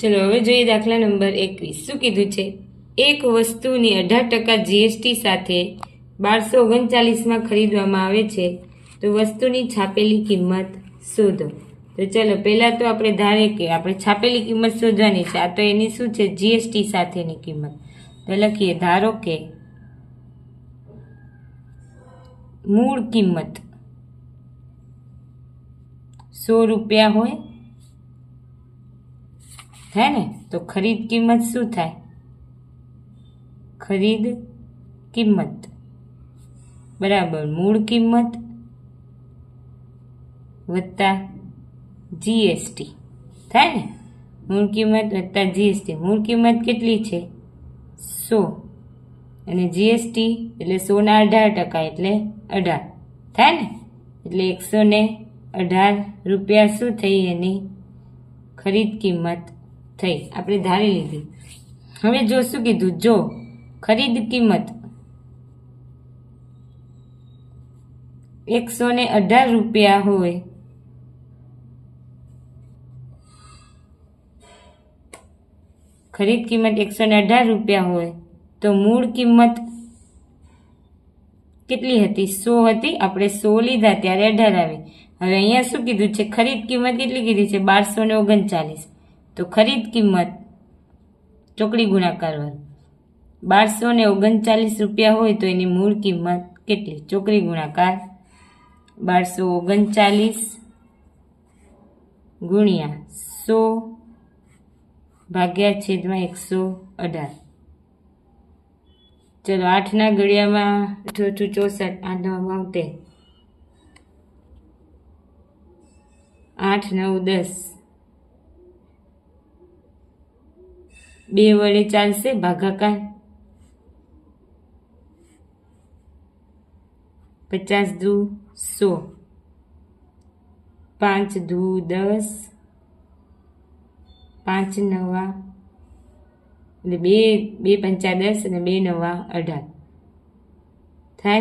ચલો, હવે જોઈએ દાખલા નંબર એકવીસ. શું કીધું છે? એક વસ્તુની અઢાર ટકા જીએસટી સાથે બારસો ઓગણચાલીસમાં ખરીદવામાં આવે છે. તો વસ્તુની છાપેલી કિંમત શોધો. તો ચલો, પહેલાં તો આપણે ધારે કે આપણે છાપેલી કિંમત શોધવાની છે. આ તો એની શું છે? જીએસટી સાથેની કિંમત. તો લખીએ, ધારો કે મૂળ કિંમત સો રૂપિયા હોય થાય ને? તો ખરીદ કિંમત શું થાય? ખરીદ કિંમત. બરાબર, મૂળ કિંમત વત્તા જીએસટી થાય ને? મૂળ કિંમત વત્તા જીએસટી મૂળ કિંમત કેટલી છે? સો. અને જીએસટી એટલે સોના અઢાર ટકા એટલે અઢાર. થાય ને? એટલે એકસો ને અઢાર રૂપિયા શું થઈ એની ખરીદ કિંમત? થઈ. આપણે ધારી લીધી. હવે જો શું કીધું, જો, ખરીદ કિંમત. એકસો ને અઢાર રૂપિયા હોય. ખરીદ કિંમત એકસો ને અઢાર રૂપિયા હોય, તો મૂળ કિંમત કેટલી હતી? સો હતી. આપણે સો લીધા, ત્યારે અઢાર આવી. હવે અહીંયા શું કીધું છે? ખરીદ કિંમત કેટલી કીધી છે? બારસો ને ઓગણચાલીસ. તો ખરીદ કિંમત, ચોકડી ગુણાકાર વાળું બારસો ને ઓગણચાલીસ રૂપિયા હોય તો એની મૂળ કિંમત કેટલી? ચોકડી ગુણાકાર બારસો ઓગણચાલીસ ગુણ્યા સો ભાગ્યા છેદમાં એકસો અઢાર. ચલો, આઠના ગળિયામાં ચોથું ચોસઠ આઠ નવ આઠ, નવ, દસ. બે વડે ચાલશે, ભાગાકાર પચાસ દુ સો. પાંચ દુ દસ. પાંચ નવા. એટલે બે બે પંચા દસ અને બે નવા અઢાર. થાય?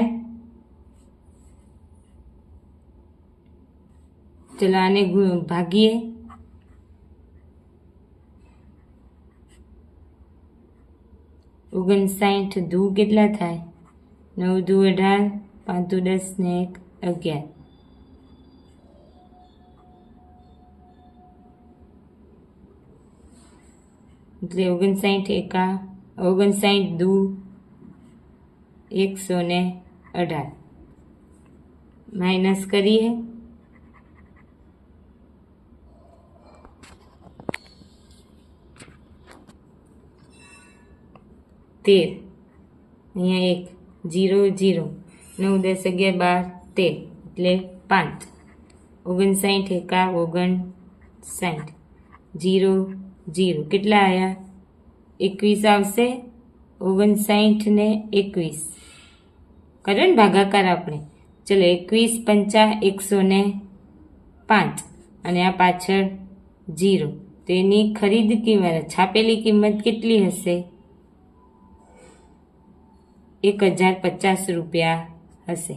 ચલો આને ભાગીએ. ઓગણસાઠ ધૂ કેટલા થાય નવ દુ અઢાર પાંચ દુ દસ ને એક અગિયાર એટલે ઓગણસાઠ એકા ઓગણસાઠ દુ એકસો ને અઢાર માઇનસ કરીએ તેર. અહીંયા એક, જીરો જીરો. નવ, દસ, અગિયાર, બાર, તેર. એટલે પાંચ. ઓગણસાઠ એકા ઓગણસાઠ. Zero zero. કેટલા આવ્યા એકવીસ આવશે. ઓગણસાઠ ને એકવીસ. કર્યો ને ભાગાકાર આપણે. ચલો, એકવીસ પંચા એકસો ને પાંચ. અને આ પાછળ જીરો. તો એની ખરીદ કિંમત છાપેલી કિંમત કેટલી હશે? એક હજાર પચાસ રૂપિયા હશે.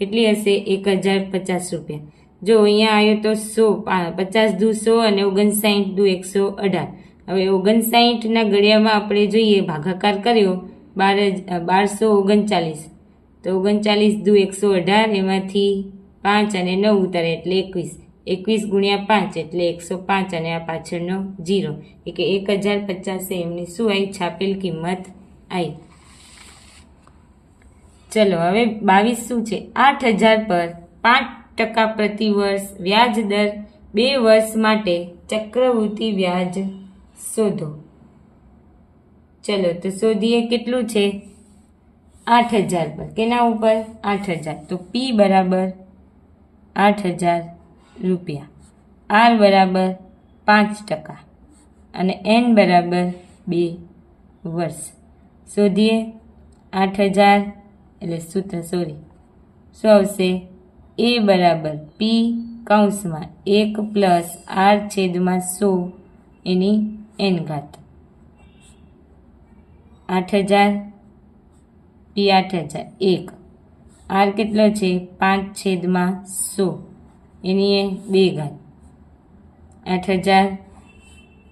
કેટલી હશે એક હજાર પચાસ રૂપિયા. જો અહીંયા આવ્યો તો સો પચાસ દુ સો અને ઓગણસાઠ દુ એકસો અઢાર. હવે ઓગણસાઠના ગળિયામાં આપણે જોઈએ, ભાગાકાર કર્યો, બાર બારસો ઓગણચાલીસ. તો ઓગણચાલીસ દુ એકસો અઢાર, એમાંથી પાંચ અને નવ ઉતારે એટલે એકવીસ. એકવીસ ગુણ્યા પાંચ એટલે એકસો પાંચ અને આ પાછળનો જીરો એટલે એક હજાર પચાસે એમની શું આવી છાપેલ કિંમત આવી ચલો, હવે બાવીસ શું છે? આઠ હજાર પર પાંચ ટકા પ્રતિ વર્ષ વ્યાજ દર બે વર્ષ માટે ચક્રવૃત્તિ વ્યાજ શોધો. ચલો, તો શોધીએ કેટલું છે? આઠ હજાર પર. કેના ઉપર? આઠ હજાર. તો પી બરાબર આઠ હજાર રૂપિયા. આર બરાબર પાંચ ટકા. અને એન બરાબર બે વર્ષ. શોધીએ. આઠ હજાર એટલે સૂત્ર સોરી શું આવશે? એ બરાબર. પી કૌંસમાં એક પ્લસ આર છેદમાં સો એની એન ઘાત. આઠ હજાર. પી આઠ હજાર. એક. આર કેટલો છે? પાંચ છેદમાં સો એની એ બે ઘાત. આઠ હજાર.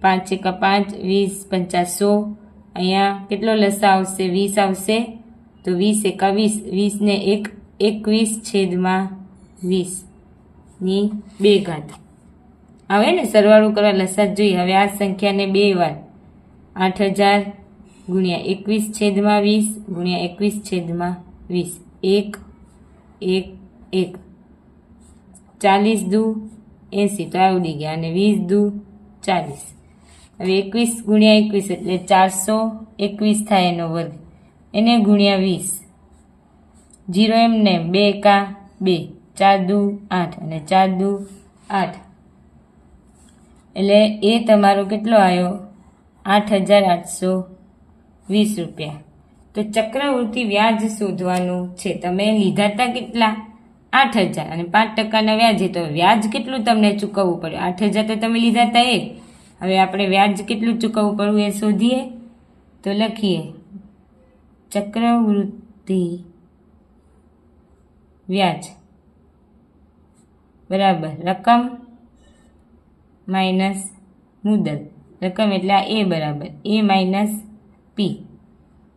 પાંચ એકા પાંચ, વીસ પંચાસો અહીંયા કેટલો લસા આવશે? વીસ આવશે. તો વીસ એકા વીસ વીસને એક, એકવીસ છેદમાં વીસની બે ઘાત. હવે ને સરવાળો કરવા લસાત જોઈએ. હવે આ સંખ્યાને બે વાર. આઠ હજાર ગુણ્યા એકવીસ છેદમાં વીસ ગુણ્યા એકવીસ છેદમાં વીસ. એક એક એક. ચાલીસ દુ એંસી. તો આવડી ગયા. અને વીસ દુ ચાલીસ. હવે એકવીસ ગુણ્યા એકવીસ એટલે ચારસો એકવીસ થાય એનો વર્ગ. એને ગુણ્યા વીસ. જીરો એમને બે એકા બે. ચાર દુ આઠ અને ચાર દુ આઠ. એટલે એ તમારો કેટલો આવ્યો આઠ હજાર આઠસો વીસ રૂપિયા. તો ચક્રવૃત્તિ વ્યાજ શોધવાનું છે. તમે લીધા હતા કેટલા? આઠ હજાર. અને પાંચ ટકાના વ્યાજે તો વ્યાજ કેટલું તમને ચૂકવવું પડ્યું? આઠ હજાર તો તમે લીધા હતા એ હવે આપણે વ્યાજ કેટલું ચૂકવવું પડવું એ શોધીએ. તો લખીએ. ચક્રવૃત્તિ વ્યાજ. બરાબર. રકમ માઇનસ મુદત. રકમ એટલે આ એ બરાબર. એ માઇનસ પી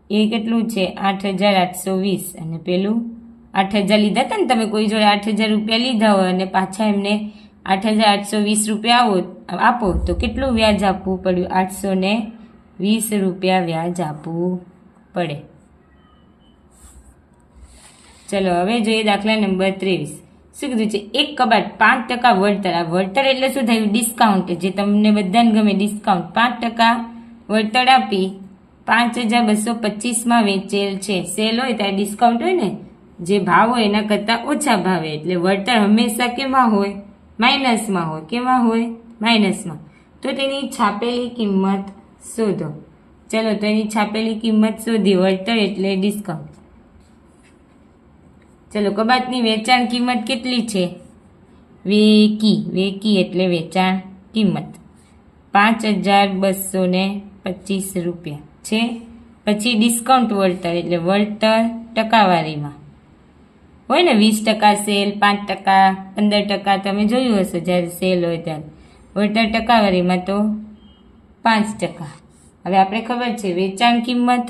એ કેટલું છે? આઠ હજાર આઠસો વીસ. અને પેલું આઠ હજાર લીધા હતા ને તમે કોઈ જોડે આઠ હજાર રૂપિયા લીધા હોય અને પાછા એમને આઠ હજાર આઠસો વીસ રૂપિયા આવો, આપો, તો કેટલું વ્યાજ આપવું પડ્યું? આઠસો વીસ રૂપિયા વ્યાજ આપવું પડે. ચલો, હવે જોઈએ દાખલા નંબર ત્રેવીસ. શું કીધું છે? એક કબાટ પાંચ ટકા વળતર. આ વળતર એટલે શું થયું? ડિસ્કાઉન્ટ. જે તમને બધાને ગમે ડિસ્કાઉન્ટ. પાંચ ટકા વળતર આપી પાંચ હજાર બસો પચીસમાં વેચેલ છે. સેલ હોય ત્યારે ડિસ્કાઉન્ટ હોય ને, જે ભાવ હોય એના કરતાં ઓછા ભાવે. એટલે વળતર હંમેશા કેમાં હોય? માઇનસમાં હોય. કેમાં હોય? માઇનસમાં. તો તેની છાપેલી કિંમત શોધો. ચલો, તો એની છાપેલી કિંમત શોધી. વળતર એટલે ડિસ્કાઉન્ટ. ચલો, કબાટની વેચાણ કિંમત કેટલી છે? વેકી વેકી એટલે વેચાણ કિંમત. પાંચ હજાર બસો ને પચીસ રૂપિયા છે. પછી ડિસ્કાઉન્ટ વળતર એટલે વળતર ટકાવારીમાં. હોય ને, વીસ ટકા સેલ, પાંચ ટકા, પંદર ટકા, તમે જોયું હશે જ્યારે સેલ હોય ત્યારે. વળતર ટકાવારીમાં તો પાંચ ટકા. હવે આપણે ખબર છે, વેચાણ કિંમત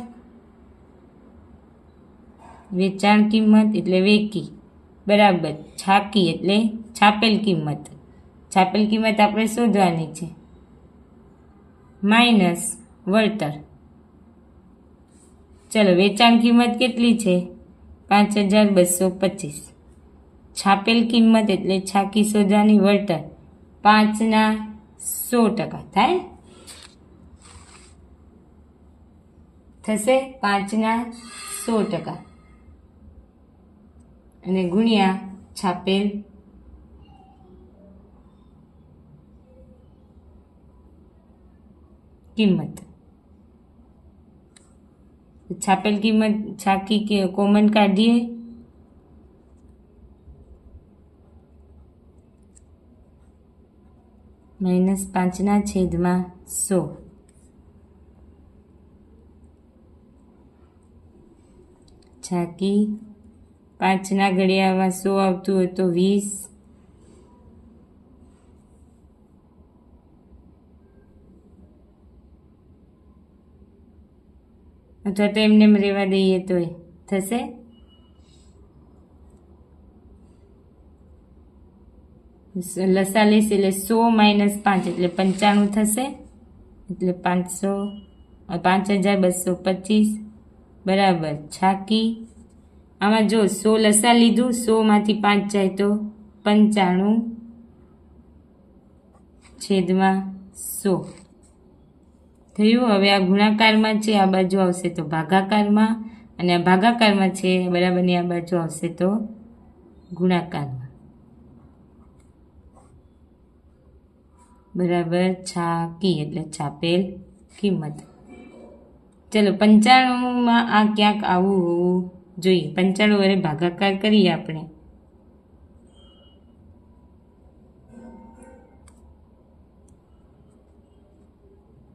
વેચાણ કિંમત એટલે વેકી. બરાબર. છાકી એટલે છાપેલ કિંમત. છાપેલ કિંમત આપણે શોધવાની છે. માઇનસ વળતર. ચલો, વેચાણ કિંમત કેટલી છે? પાંચ હજાર બસો પચીસ. છાપેલ કિંમત એટલે છાકી શોધવાની વળતર. પાંચના સો ટકા. થાય? થશે પાંચના સો ટકા. અને ગુણ્યા છાપેલ. કિંમત. છાપેલ કિંમત છાકી કે કોમન કાઢીએ? માઇનસ પાંચના છેદમાં સો. છાકી પાંચના ઘડિયાળમાં સો આવતું હોય તો વીસ. અથવા તો એમને એમ રહેવા દઈએ તોય. થશે? લસાલીસ એટલે સો માઇનસ પાંચ એટલે પંચાણું થશે. એટલે પાંચસો, પાંચ હજાર બસો પચીસ. બરાબર. છાકી. આમાં જો સો લસા લીધું, સોમાંથી પાંચ જાય તો પંચાણું છેદમાં સો. થયું? હવે આ ગુણાકારમાં છે, આ બાજુ આવશે તો ભાગાકારમાં અને આ ભાગાકારમાં છે બરાબરની આ બાજુ આવશે તો ગુણાકારમાં. બરાબર છાકી, એટલે છાપેલ કિંમત. ચલો, પંચાણુંમાં આ ક્યાંક આવું હોવું જોઈએ પંચાણું વડે ભાગાકાર કરીએ આપણે.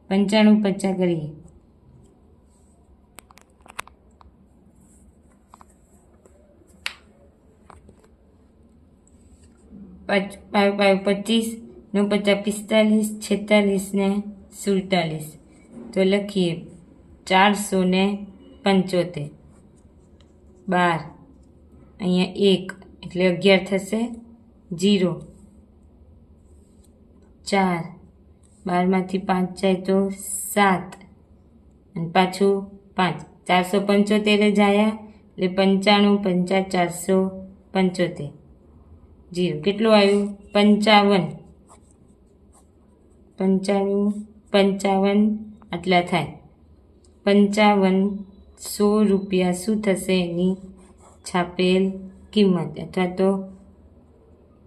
પંચાણું કરીએ. પચ પાવ પચીસ, નો પચાસ પિસ્તાલીસ, છેતાલીસ ને સુડતાલીસ. તો લખીએ ચારસો ને પંચોતેર. બાર. અહીંયા એક, એટલે અગિયાર થશે. જીરો. ચાર. બારમાંથી પાંચ જાય તો સાત. અને પાછું પાંચ. ચારસો પંચોતેર જ આવ્યા એટલે પંચાણું, પંચા ચારસો પંચોતેર. જીરો. કેટલું આવ્યું? પંચાવન. પંચાણું, પંચાવન આટલા થાય. પંચાવન સો રૂપિયા શું થશે એની છાપેલ કિંમત? અથવા તો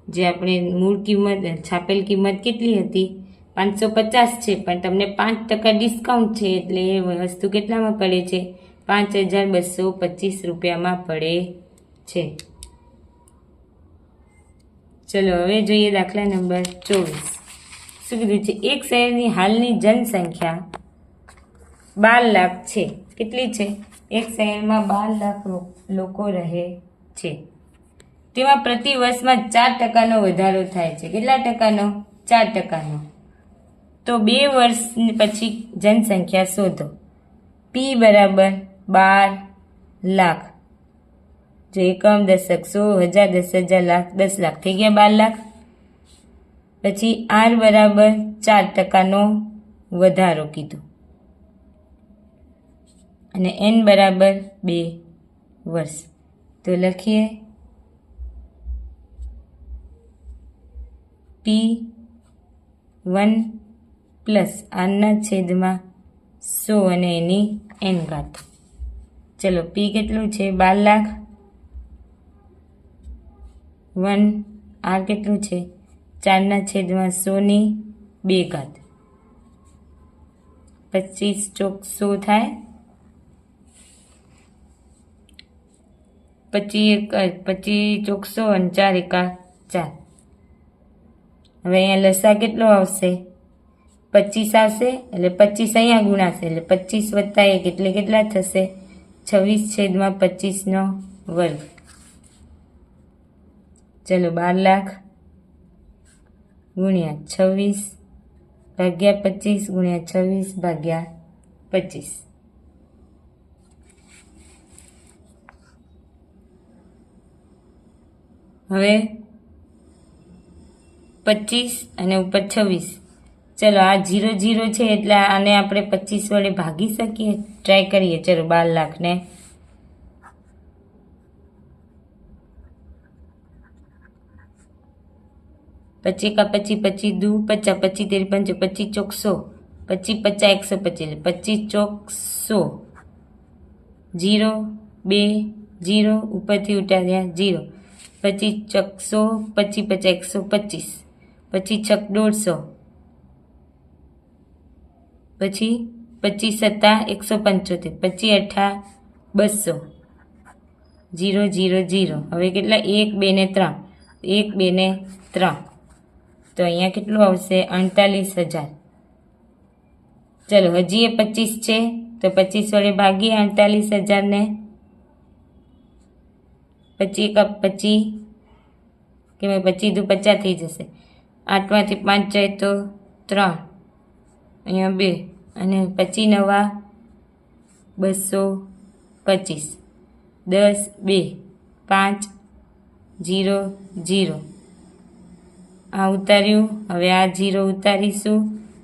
જે આપણે મૂળ કિંમત, છાપેલ કિંમત કેટલી હતી? પાંચસો પચાસ છે, પણ તમને પાંચ ટકા ડિસ્કાઉન્ટ છે એટલે એ વસ્તુ કેટલામાં પડે છે? પાંચ હજાર બસો પચીસ રૂપિયામાં પડે છે. ચલો, હવે જોઈએ દાખલા નંબર ચોવીસ. શું કીધું છે? એક શહેરની હાલની જનસંખ્યા બાર લાખ છે. કેટલી છે? એક શહેરમાં બાર લાખ લોકો રહે છે. તેમાં પ્રતિ વર્ષમાં ચાર ટકાનો વધારો થાય છે. કેટલા ટકાનો? ચાર ટકાનો. તો બે વર્ષ પછી જનસંખ્યા શોધો. પી બરાબર બાર લાખ. જો એકમ દશક સો હજાર દસ હજાર લાખ, દસ લાખ થઈ ગયા બાર લાખ. પછી આર બરાબર ચાર ટકાનો વધારો કીધો. અને એન બરાબર બે વર્ષ. તો લખીએ. પી વન પ્લસ આરના છેદમાં સો અને એની એન ઘાત. ચલો પી કેટલું છે? બાર લાખ. વન આર કેટલું છે? ચારના છેદમાં સોની બે ઘાત. પચીસ ચોક સો થાય. પચી એક પચી ચોકસો અને ચાર એકા ચાર. હવે અહીંયા લસા કેટલો આવશે? પચીસ આવશે, એટલે પચીસ અહીંયા ગુણાશે, એટલે પચીસ વત્તા એક એટલે કેટલા થશે? છવ્વીસ છેદમાં પચીસનો વર્ગ. ચલો બાર લાખ ગુણ્યા છવ્વીસ ભાગ્યા પચીસ ગુણ્યા છવ્વીસ ભાગ્યા પચીસ. હવે પચીસ અને ઉપર છવ્વીસ. ચલો, આ જીરો જીરો છે એટલે આને આપણે પચીસ વડે ભાગી શકીએ. ટ્રાય કરીએ. ચલો, બાર લાખને પચી કા પચી પચી દુ, પચાસ પચી તેરી પંચો પચી ચોકસો પચી પચાસ, એકસો પચીસ પચી ચોકસો. જીરો, બે, જીરો, ઉપરથી ઉતાર્યા, જીરો. પચીસ ચોકસો પછી પચાસ એકસો પચીસ, પછી છક દોઢસો, પછી પચીસ સત્તા એકસો પંચોતેર પચીસ અઠા બસો, જીરો જીરો જીરો. હવે કેટલા? એક, બે ને ત્રણ. એક, બે ને ત્રણ. તો અહીંયા કેટલું આવશે? અડતાલીસ હજાર. ચલો, હજી એ પચીસ છે, તો પચીસ વડે ભાગીએ અડતાલીસ હજારને. પચી કપ પચી, કે પચી દુ પચાસ થઈ જશે. આઠમાંથી પાંચ જાય તો ત્રણ, અહીંયા બે, અને પચી નવા બસો પચીસ. દસ, બે, પાંચ, જીરો જીરો. આ ઉતાર્યું, હવે આ જીરો ઉતારીશું,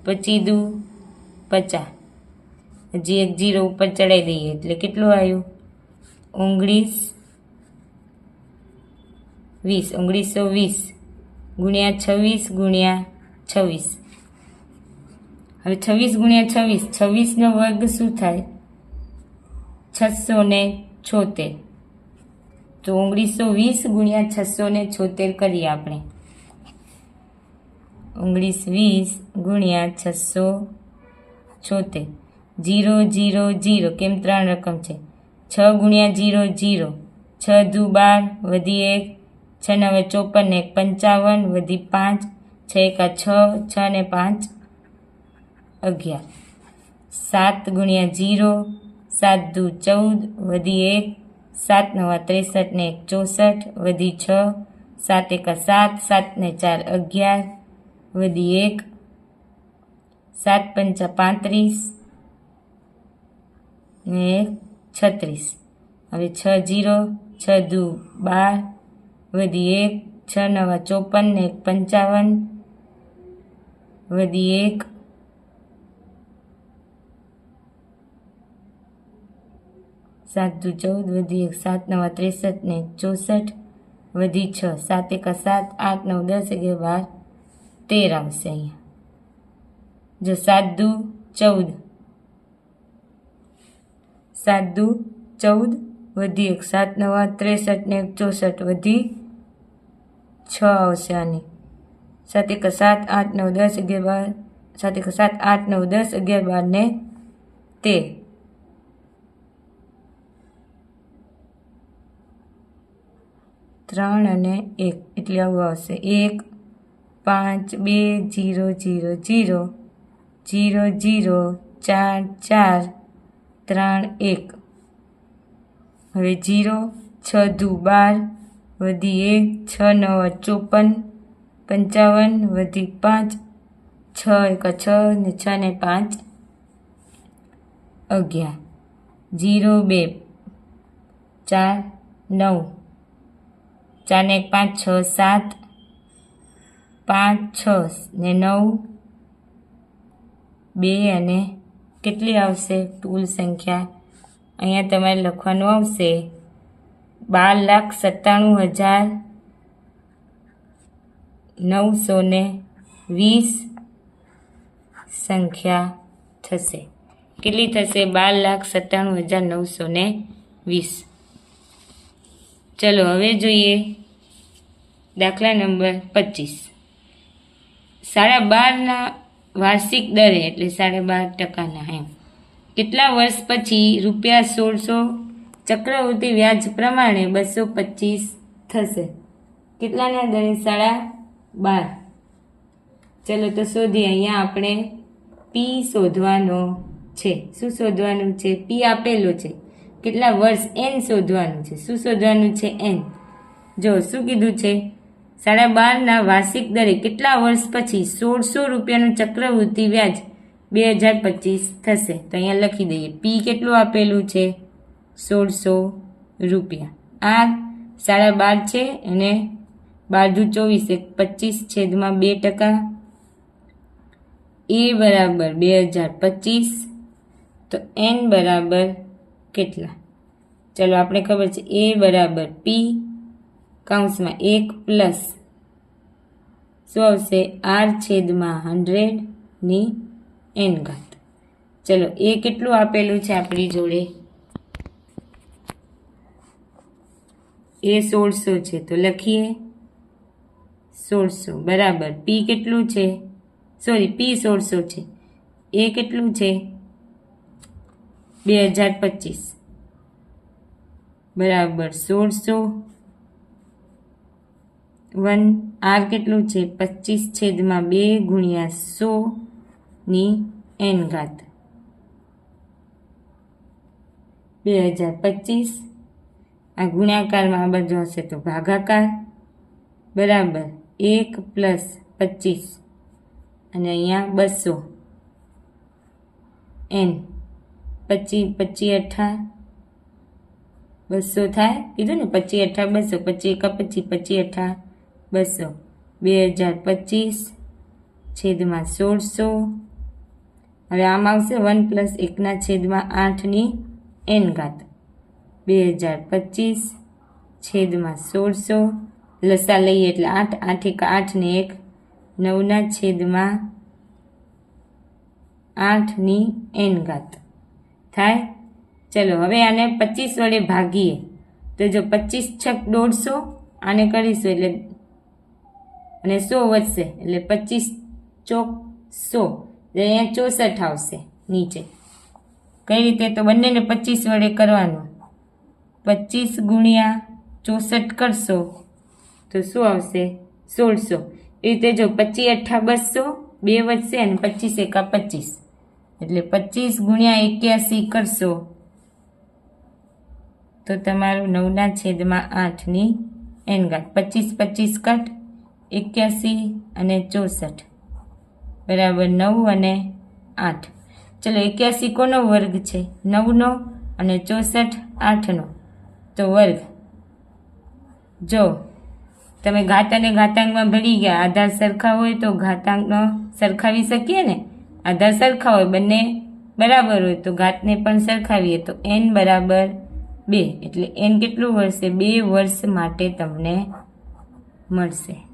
પચી દુ પચાસ હજી એક જીરો ઉપર ચડાવી દઈએ, એટલે કેટલું આવ્યું? ઓગણીસ વીસ, ઓગણીસો વીસ ગુણ્યા છવ્વીસ ગુણ્યા છવ્વીસ. હવે છવ્વીસ ગુણ્યા છવ્વીસ, છવ્વીસનો વર્ગ શું થાય? છસો ને છોતેર. તો ઓગણીસો વીસ ગુણ્યા છસો ને છોતેર કરીએ આપણે. ઓગણીસ વીસ ગુણ્યા છસો છોતેર. Zero zero zero. કેમ ત્રણ રકમ છે? છ ગુણ્યા જીરો જીરો. છ દુ બાર વધી એક છ નવે ચોપન એક પંચાવન વધી પાંચ છ એકા છ છ ને પાંચ અગિયાર સાત ગુણ્યા જીરો સાત દુ ચૌદ વધી એક સાત નવા ત્રેસઠ ને એક ચોસઠ વધી છ સાત એકા સાત સાત ને ચાર અગિયાર વધી એક સાત પંચા પાંત્રીસ ને છત્રીસ હવે છ જીરો, છ દુ બાર વધી એક, છ, નવા, ચોપન, એક, પંચાવન. વધી એક. સાત દુ ચૌદ વધી એક, સાત, નવા, ત્રેસઠ, ને ચોસઠ. વધી છ, સાત, એકા, સાત, આઠ, નવ, દસ, અગિયાર, બાર, તેર આવશે અહીંયા. જો સાત દુ ચૌદ. સાત દુ ચૌદ વધી એક સાત નવા ત્રેસઠ ને એક ચોસઠ વધી છ આવશે આની. સાત એક સાત આઠ નવ દસ અગિયાર બાર, સાત એક સાત આઠ નવ દસ અગિયાર બાર ને તેર. ત્રણ અને એક એટલે આવું આવશે. એક, પાંચ, બે, zero zero zero zero zero, ચાર ચાર, ત્રણ, એક. હવે જીરો, છ દુ બાર, વધી એક, છ નવ, ચોપન, પંચાવન, વધી પાંચ, છ એક, છ ને છ ને પાંચ, અગિયાર, જીરો બે, ચાર, નવ, ચાર ને એક, પાંચ, છ, સાત, પાંચ, છ ને નવ, બે અને કેટલી આવશે? કુલ સંખ્યા અહીંયા તમારે લખવાનું આવશે બાર લાખ સત્તાણું હજાર નવસો ને વીસ સંખ્યા થશે. કેટલી થશે? બાર લાખ સત્તાણું હજાર નવસો ને વીસ. ચલો, હવે જોઈએ દાખલા નંબર પચીસ. સાડા બારના વાર્ષિક દરે, એટલે સાડા બાર ટકાના એમ. કેટલા વર્ષ પછી રૂપિયા સોળસો ચક્રવૃત્તિ વ્યાજ પ્રમાણે બસો પચીસ થશે? કેટલાના દરે સાડા બાર. ચલો તો શોધીએ. અહીંયા આપણે પી શોધવાનો છે. શું શોધવાનું છે? પી આપેલો છે. કેટલા વર્ષ એન શોધવાનું છે? શું શોધવાનું છે એન જો, શું કીધું છે? સાડા બારના વાર્ષિક દરે કેટલા વર્ષ પછી સોળસો રૂપિયાનું ચક્રવૃત્તિ વ્યાજ બે હજાર પચીસ થશે. તો અહીંયા લખી દઈએ. પી કેટલું આપેલું છે? સોળસો રૂપિયા. આ સાડા બાર છે અને બાજુ ચોવીસ એક પચીસ છેદમાં બે ટકા. એ બરાબર બે હજાર પચીસ. તો એન બરાબર કેટલા? ચલો, આપણે ખબર છે. એ બરાબર પી કાઉન્સમાં એક પ્લસ. શું આવશે? આર છેદમાં હંડ્રેડની એન ઘાત. ચલો, એ કેટલું આપેલું છે આપણી જોડે? એ સોળસો છે, તો લખીએ. સોળસો, બરાબર. પી કેટલું છે? સોરી પી સોળસો છે. એ કેટલું છે? બે હજાર પચીસ. બરાબર, સોળસો. વન, આર કેટલું છે? પચીસ છેદમાં બે ગુણ્યા સો. ની એન ઘાત. બે હજાર પચીસ, આ ગુણાકારમાં આ બાજુ હશે તો ભાગાકાર, બરાબર એક પ્લસ પચીસ, અને અહીંયા બસો. એન, પચી પચી અઠા, બસો થાય, કીધું ને, પચી અઠા બસો, પચી એકા પચી પચી અઠા બસો. બે હજાર પચીસ, છેદમાં સોળસો હવે આમ આવશે વન પ્લસ એકના છેદમાં આઠની એન ઘાત. બે હજાર પચીસ છેદમાં સોળસો. લસા લઈએ એટલે આઠ આઠ એક આઠને એક. નવના છેદમાં આઠની એન ઘાત. થાય? ચલો, હવે આને પચીસ વડે ભાગીએ. તો જો પચીસ છક દોઢસો, આને કરીશું એટલે અને સો વધશે એટલે પચીસ ચોક સો. અહીંયા ચોસઠ આવશે, નીચે. કઈ રીતે? તો બંનેને પચીસ વડે કરવાનું. પચીસ ગુણ્યા ચોસઠ કરશો તો શું આવશે? સોળસો. એ રીતે જો પચીસ અઠ્ઠા બસો, બે વધશે અને પચીસ એકા પચીસ. એટલે પચીસ ગુણ્યા એક્યાસી કરશો તો તમારું નવના છેદમાં આઠની એનગાટ પચીસ પચીસ કટ, એક્યાસી અને ચોસઠ. બરાબર નવ અને આઠ. ચલો એક્યાસી કોનો વર્ગ છે? નવનો અને ચોસઠ આઠનો. તો વર્ગ. જો તમે ઘાત અને ઘાતાંકમાં ભળી ગયા, આધાર સરખા હોય તો ઘાતાંકનો સરખાવી શકીએ ને? આધાર સરખા હોય, બંને બરાબર હોય તો ઘાતને પણ સરખાવીએ તો એન બરાબર બે. એટલે એન કેટલું વર્ષે બે વર્ષ માટે તમને મળશે.